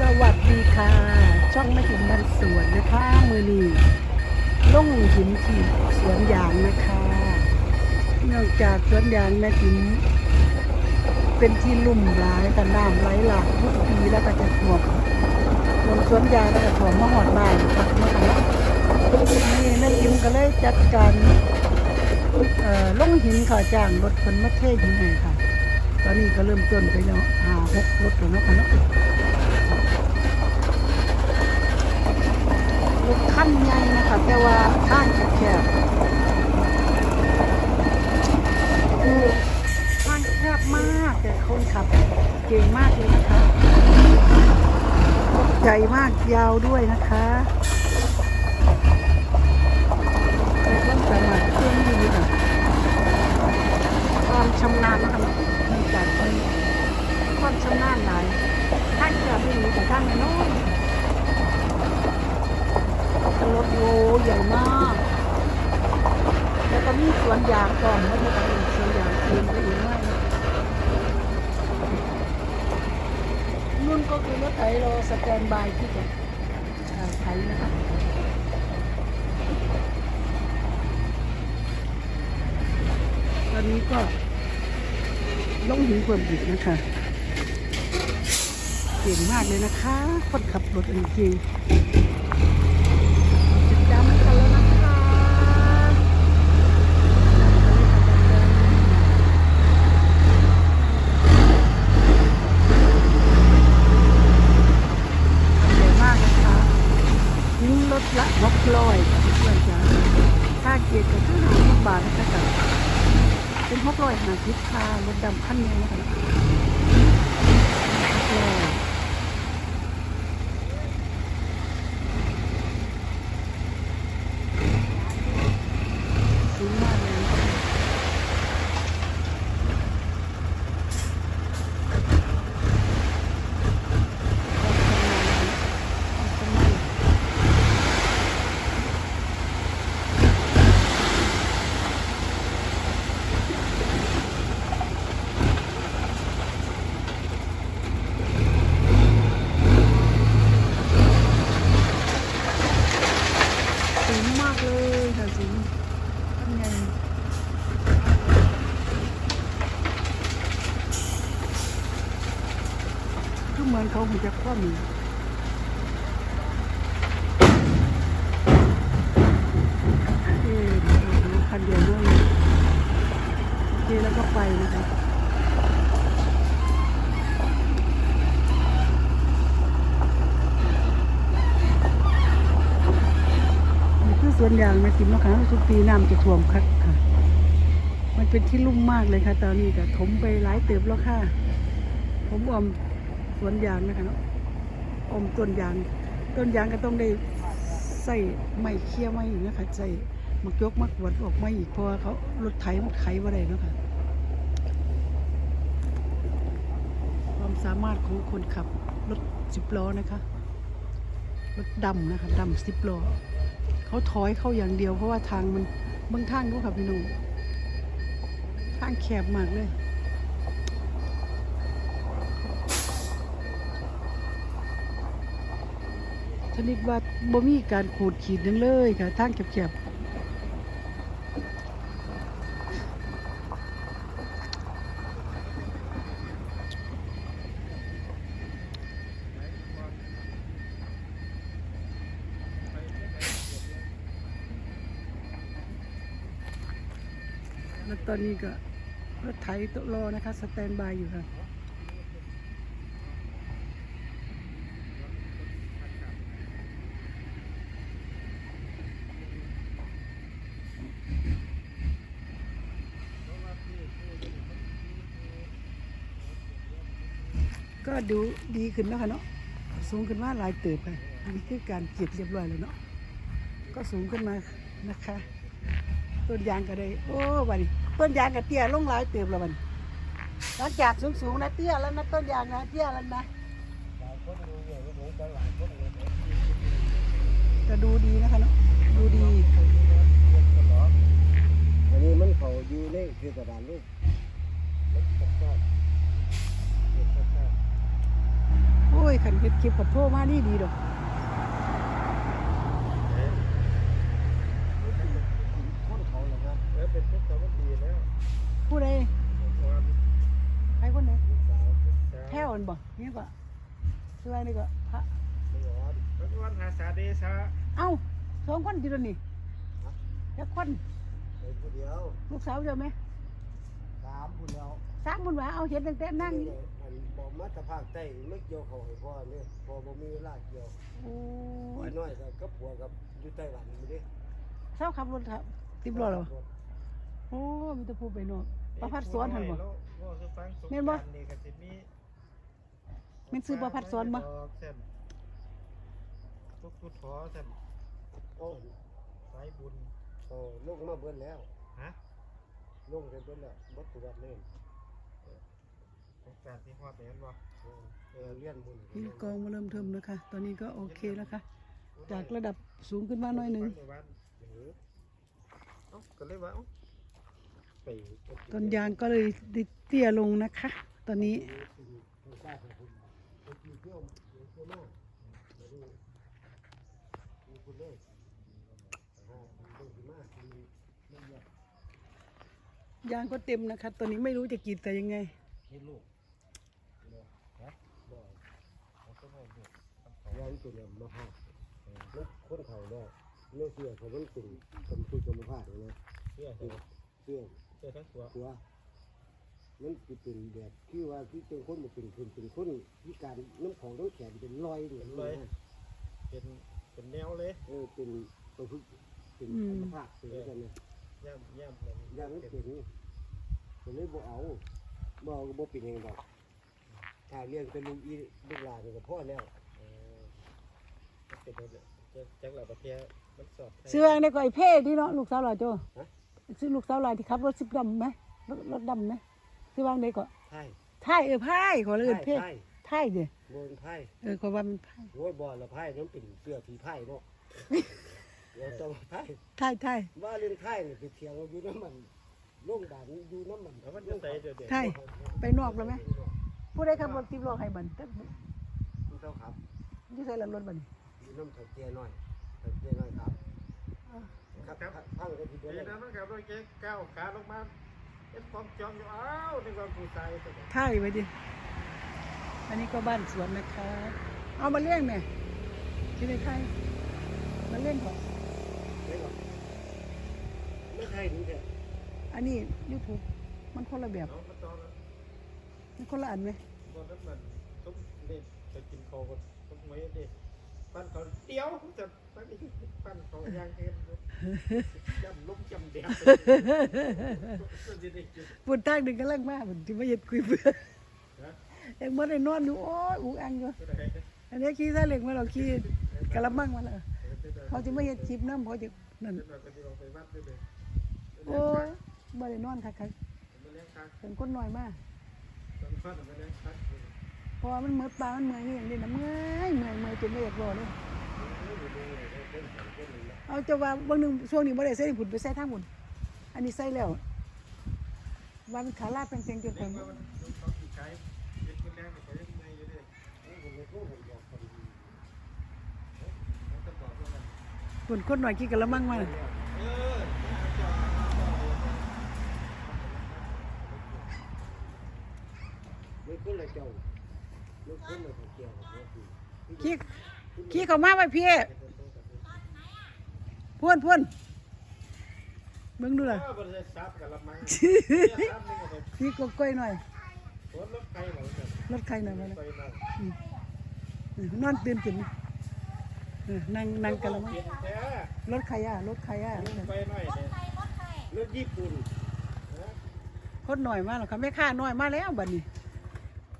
สวัสดีค่ะ ช่องไม่ถึงบ้านสวนนะคะมือนีล่งหินที่สวนยางนะคะเนื่องจากสวนยางแม่ถิมเป็นที่ลุ่มหลายแต่น้ำไหลหลากทุกปีแล้วก็จะท่วมลงสวนยางแล้วก็ท่วมมาหอดบ้านค่ะเมื่อคะนี่แม่ถิมก็เลยจัดการเอ่อลงหินค่ะจ้างรถคนมาเทหินให้ค่ะ ตอนนี้ก็เริ่มต้นไปแล้วหาหกรถแล้วเนาะค่ะเนาะ รถขั้นใหญ่นะคะแต่ว่าทางแคบๆคือทางแคบมากแต่คนขับเก่งมากเลยนะคะใหญ่มากยาวด้วยนะคะแต่ต้องสามารถเครื่องดีค่ะความชำนาญนะคะในจากคนความชำนาญหลายทางแคบไม่รู้แต่ทางน้อย รถโลใหญ่มาก แล้วก็มีสวนยาง ก่อนไม่ใช่การเป็นสวนยางเองไปอไม่นะนุ่นก็คือรถไถรอสแตนบายที่จะไถนะคะตอนนี้ก็ลงหินเพิ่มอีกนะคะ เก่งมากเลยนะคะ คนขับรถจริงๆ ติดตามกันแล้วนะคะใหญ่มากนะคะนิ้รถ ละหกร้อยค่ะเพื่อนจ้าค่าเกียรติก็คือหนึ่งบาทนะคะ เป็นหกร้อยห้าสิบค่ะรถดำขั้นนี้นะคะหกร้อย สูงมากเลยสูงมากเลยค่ะสูงทำไง ก็ เหมือนเขาเหมือนจะคว่ำเอ๊ะเดี๋ยวดูคันเดียวด้วยโอเคแล้วก็ไปนะคะนี่คือสวนยางแม่ติมนะคะทุกปีน้ำจะท่วมคักค่ะ มันเป็นที่ลุ่มมากเลยค่ะ ตอนนี้ก็ถมไปหลายเติบแล้วค่ะ ผมออม สวนยางนะคะเนาะอมต้นยาง ต้นยางก็ต้องได้ใส่ไม้เคี่ยวไม้อีกนะคะใส่มักยกมักหวดออกไม้อีกเพราะว่าเขารถไถมันไขว่าได้เนาะค่ะความสามารถของคนขับรถสิบล้อนะคะรถดำนะคะดำสิบล้อเขาถอยเข้าอย่างเดียวเพราะว่าทางมันบางทางดูค่ะพี่หนุ่มทางแคบมากเลย ชนิดว่าบ่มีการขูดขีดหยังเลยค่ะทางแคบๆแล้วตอนนี้ก็รถไถโตะรอนะคะ สแตนบายอยู่ค่ะ ก็ดูดีขึ้นแล้วค่ะเนาะสูงขึ้นมาหลายเติบค่ะนี่คือการเก็บเรียบร้อยแล้วเนาะก็สูงขึ้นมานะคะ ต้นยางก็ได้ โอ้บัดนี้ต้นยางก็เตี้ยลงหลายเติบแล้วบันี้หลังจากสูงๆนะเตี้ยแล้วนะต้นยางนะเตี้ยแล้วนะก็ดูดีนะคะเนาะดูดีอันนี้มันเขาอยู่ในเทศบาลลูกมันชอบชอบชอบ โอ้ย ขันเฮ็ดคลิปกับโทรมาดีดีดอกคนเขาเลยนะเออเป็นพวกเขามันดีแล้วผู้ใดความใครคนไหนลูกสาวแพ้วอันบ่เนี่ยก็ชื่ออะไรนี่ก็พระไม่หรอพระวันหาสาเดชะเอ้าสองคนจีดนี่แล้วคนไปผู้เดียวลูกสาวเจ้าไหมสามผู้เดียวสามคนว่าเอาเห็นตั้งแต่นั่งอยู่อั นบอกมาแต่ภาคใต้ไม่เกี่ยวเขาให้พ่อเนี่ยพ่อบ่มีเวลาเกี่ยวโอ้อียน้อยก็กับผัวกับอยู่ไต้หวันไม่ได้เศร้าขับรถครับติบล้อเหรอโอ้มีแต่ผู้ไปโนอกประพัดสอนหันบ่แล้วว่าคือฟังสงแม่นบ่กรานต์นี่ก็สิมีแม่นซื้อประพัดสอนบ่เส้นทุกทุกขอเส้นโอ้สายบุญ โอ้ลงมาเบิ่นแล้วฮะ ลงกันเบิ่นแล้วบ่ตรวจเลยสง กรารที่ฮอดเห็นบ่เออเออเรียนบุญนี่กองมาเริ่มเทิมแล้วค่ะ ตอนนี้ก็โอเคแล้วค่ะ จากระดับสูงขึ้นมาหน่อยหนึ่งฟัใบ้านเออเอ้าก็เลยว่าเอ้าไปต้นยางก็เลยได้เตี้ยลงนะคะ ตอนนี้ผู้ชายของคุณไปกินเที่ยวเที่ยวมาแล้วดูมีคุณเลยอ่าคุณสิมาคุณไม่เยอะยางก็เต็มนะคะ ตอนนี้ไม่รู้จะกรีดแต่ยังไง ให้ลูกเนาะฮะบ่ เอาต้นไม้ดู ร้อนตัวเนี่ยมาพาดมันคนเขาเนี่ยเนื้อเสื้อเขามันเป็นเป็นคือจะมาพาดเลยเสื้อเสื้เสื้อเสื้อเสื้อทั้งตัวหัวมันสิเป็นแบบคือว่าที่เป็นคนมันเป็นคนเป็นคนพิการน้ำของน้ำแข็งเป็นรอยเนี่ยนะเป็นเป็นแนวเลยเออเป็นตัวพึ่งเป็นมอัมพาตเป็นอะไรกันเนี่ยย่ำย่ำเลยยางไม่เป็นผมเลยบ่เอาบ่เอาก็บ่เป็นยังดอกถ้าเลี้ยงเป็นลูกอีลูกหลานนี่ก็พอแล้ว เป็นอะไรจะจักหลับประเทมันสอบซื้อวางในก่อยเพ่ที่เนาะลูกสาวหลายโจซื้อลูกสาวหลายที่ขับรถสิบดำไหมรถรถดำไหมซื้อวางในก่อไพ่ท้ายเออไพายขอเลยเออเพ่ไพ่ท้ายเด้อโบนไพ่เออขอว่ามันไพายโอ้ยบ่ละไพ่น้ำเป็นเสื้อผีไพ่เนาะเดี๋ยวต้องไพ่ท้ายท้ายว่าเรื่องไพ่นี่ยไปเที่ยวอยู่น้ำมันโรงด่านอยู่น้ำมันแล้วมันจะใส่เดี๋ยวเดี๋ยวท้ายไปนอกแล้วไหมผู้ใดขับรถติบล้อให้บันตึ๊บคุณเจ้าครับยี่ใส่รถบัดนอยู่ น้ำถัดเจียน้อยถัดเจียน้อยครับครับครับพังกันทีเดียวดีเลยนะมันกับรถเก๋งก้าวขาลงมาเอ็ดฟองจอมอยู่อ้าวนี่ก็ผู้ชายสุดท้ายไปดิ อันนี้ก็บ้านสวนนะคะ เอามาเลี้ยงแม่ที่ในไทยมาเลี้ยงก่อนไม่หรอกไม่ใช่ถึงแค่อันนี้ยูทูบมันคนละแบบ น้องก็ตอนนั้นมันคนละอันไหมตอนนั้นมันทุกเด็กไปกินคอกันทุกมื้อเด็ก ปั้นเขาเดียวจะปั้นอีกปั้นเขาย่างเห็นจำลุ่มจำเดียวก็จะได้กินปุ่นทางหนึ่งกำลังมาปุ่นที่มาเย็ดคุยเบื่อนะยังไม่ได้นอนอยู่โอ้ยอุกอังอยู่ก็ได้อันนี้ขี่ซาเล็งมาเราขี่กระมังมาแล้วเขาจะมาเย็ดชิปน้ำเขาจะนั่นเป็นแบบที่เราไปวัดด้วยเลยโอ้ยบ่ได้นอนค่ะค่ะมาเลี้ยงคักเป็นคนน้อยมาก ตอมันเมื่อปลามันเมื่อยอย่างนี้นะเมื่อยเมื่อยเมื่อยจนไม่อยากรอกเลยเอาจะว่าบางหนึ่งช่วงนี้บ่ได้ใส่ผุนไปใส่ทางบุญอันนี้ใส่แล้วว่ามันขาลาดเป็นเสียงจนเลี้ถึยงงว่ามันเต็งมันจะบอกว่ามันผุนคนหน่อยกี่กระมังมาเออไม่คนเลยเจ้า ขึ้นเลยของเกี่ยวกับว่าคือขี้ขี้เขามาไว้พี่พ่วนพ่วนเบิ่งดูล่ะบริษัทซับกับละมังขี้กบก้อยหน่อยรถรถไฟเหมือนกันรถใครหน่อยมาเลยไปมาเออนอนตื่นขึ้นเออนั่งนั่งกะละมังเย็นแท้รถใครอะรถใครอะไปหน่อยเนี่ยรถญี่ปุ่นคนหน่อยมาแล้วค่ะแม่ค้าน้อยมาแล้วบัดนี้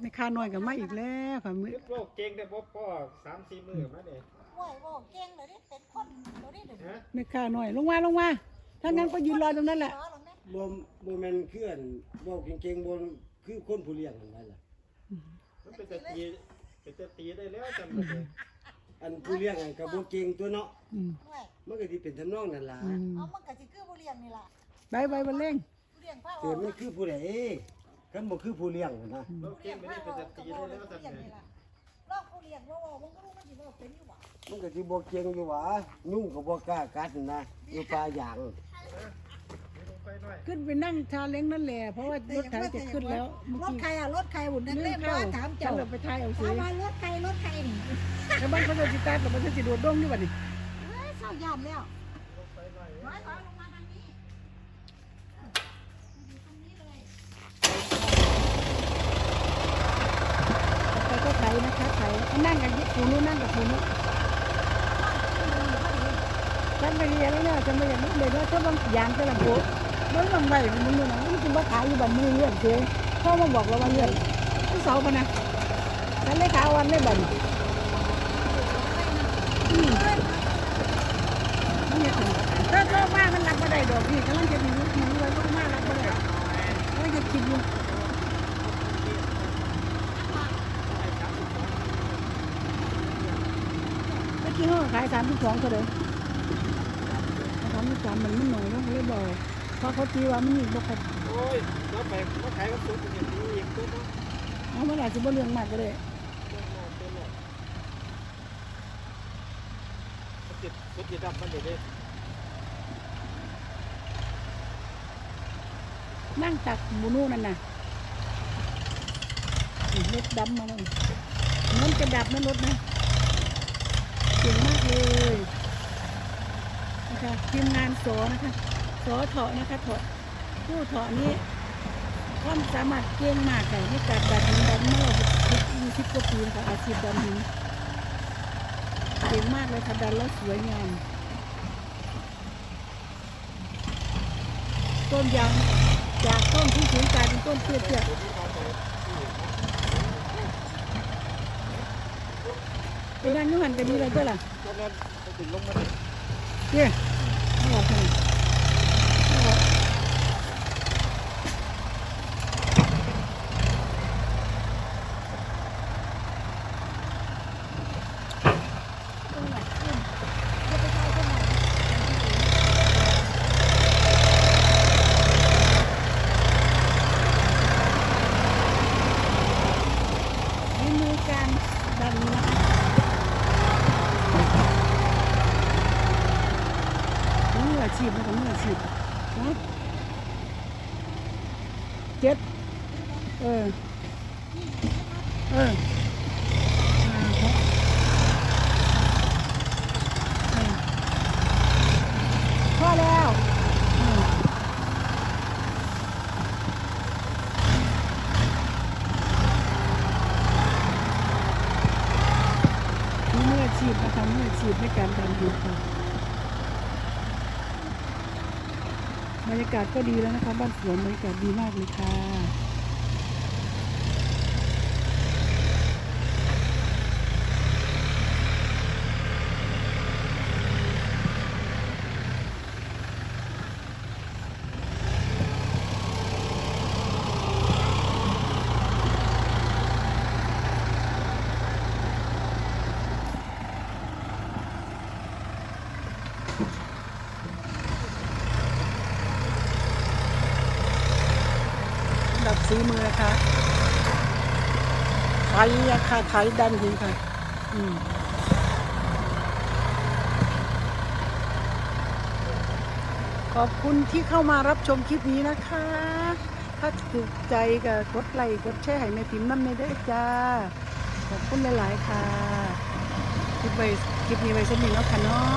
แม่ค้าน้อยก็มาอีกแล้วค่ะมื้อยึดโลกเก่งได้พ่อพ่อสามสี่มือมาเนี่ยโอ้ยโอ้เก่งเลยนี่เป็นคนเดี๋ยวนี้เดี๋ยวนี้ฮะแม่ค้าน้อยลงมาลงมาถ้างั้นก็ยืนรอตรงนั้นแหละล้อลงเนี่ยบ่บ่แม่นเคลื่อนบ่เก่งๆบ่คือคนผู้เลี้ยงนั่นล่ะมันเป็นจะตีเป็นจะตีได้แล้วจำเลยอันผู้เลี้ยงอันก็บ่เก่งตัวเนาะอืมโอ้ยมันก็สิเป็นทำนองนั่นล่ะอืมเอามันกะสิคือผู้เลี้ยงนี่ล่ะไปไปบันเล่งผู้เลี้ยงผ้าอแต่อกมันคือผู้ใด คันบ่คือผู้เลี้ยงนะโลกเก่งไม่ได้เป็นจะตีได้แล้วผู้จำเลี้ยงเลยนี่ล่ะลอกผู้เลี้ยงว่าว่ามันก็รู้มันสิว่าเป็นอยู่บ่มันก็สิบ่เก่งอยู่หว่ายุ่งก็บ่กล้ากัดนะอยู่ป่าหยางลงไปหน่อยขึ้นไปนั่งชาเล้งนั่นแหละเพราะว่ารถไถจะขึ้นแล้วเมื่อรถกี้ใครอะรถใครหุ่นนั่นลืเล่มนเข้าว่าถามเจ้าเจ้าไปทายเอาสิถามว่ารถใครรถใครนี่แล้วบ้านเขาจะจิตายแต่มันจะจิโดดดงอยู่บัดนี้เอ้ยเศร้ายานแล้ว นะคะไถนั่งกับผูนู้นนั่งกับผูนู้นฉันไปเรียนแล้วเนี่ยฉันไม่อย่ากนึกเลยว่าถ้าบางอย่างแต่ละโบมันบางใบมันมึงนะมันกินว่าขายอยู่แบ้านมือเลื่อนเฉยพ่อมาบอกเราว่าเลื่อนที่เสาปะนะฉันเลยขาวันเลยบันถ้าโลกมากมันรับไม่ได้ดอกพี่กำลังจะมีลูกมันเลยโลกมากรับไม่ได้กำลังจะคิดอยู่ เมื่อ กี้เขาขายสามสิบสองเท่าไหร่สามสิบสามมันไม่หน่อยเขาเลยบอกเพราะเขาตีว่ามันมีบ่ครบโอ้ยแล้วไปมาขายกับตัวเป็นอย่างนี้อีกตัวนึงเอาเมื่อไหร่จะบ่เรื่องมากก็เลยตัวหน่อยตัวหน่อยมันจิตมันจิตดับมันเดี๋ยวนี้นั่งตักหมูนู่นนั่นน่ะนี่รถดำมาแล้วมันจะดับนะรถนะ เก่งมากเลยนะคะทีมงานสอนะคะสอเถาะนะคะเถาะผู้เถาะนี้ความสามารถเก่งมากเลยในการดันหินดันเมื่อยี่สิบกว่าปีนะคะอาชีพดันหินเก่งมากเลยค่ะดันแล้วสวยงามต้นยางจากต้นที่สูงกลายเป็นต้นเตี้ยๆ เป็นนั่นอยุ่หันกันนี่เลยก็ล่ะตัวนั้นมันติดลงมาเลยเตี้ยไม่บอกทำไมไม่บอกนี่มือการดันนะคะมืออาชีพนะคะมืออาชีพนะเจ็ดเออ เออห้าหกเออพอแล้วเออนี่มืออาชีพนะคะมืออาชีพ ในการดันดินค่ะบรรยากาศก็ดีแล้วนะคะ บ้านสวนบรรยากาศดีมากเลยค่ะ ดับสีมือนะคะ ไถอะค่ะไถดันหินค่ะขอบคุณที่เข้ามารับชมคลิปนี้นะคะ ถ้าถูกใจก็กดไลค์กดแชร์ให้แม่พิมพ์น้ำในเด้จ้า ขอบคุณหลาย ๆ ค่ะ คลิปไว้คลิปนี้ไว้สนิทเนาะค่ะเนาะ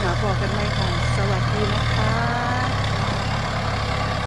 หนาบอกกันไหมค่ะ สวัสดีนะคะ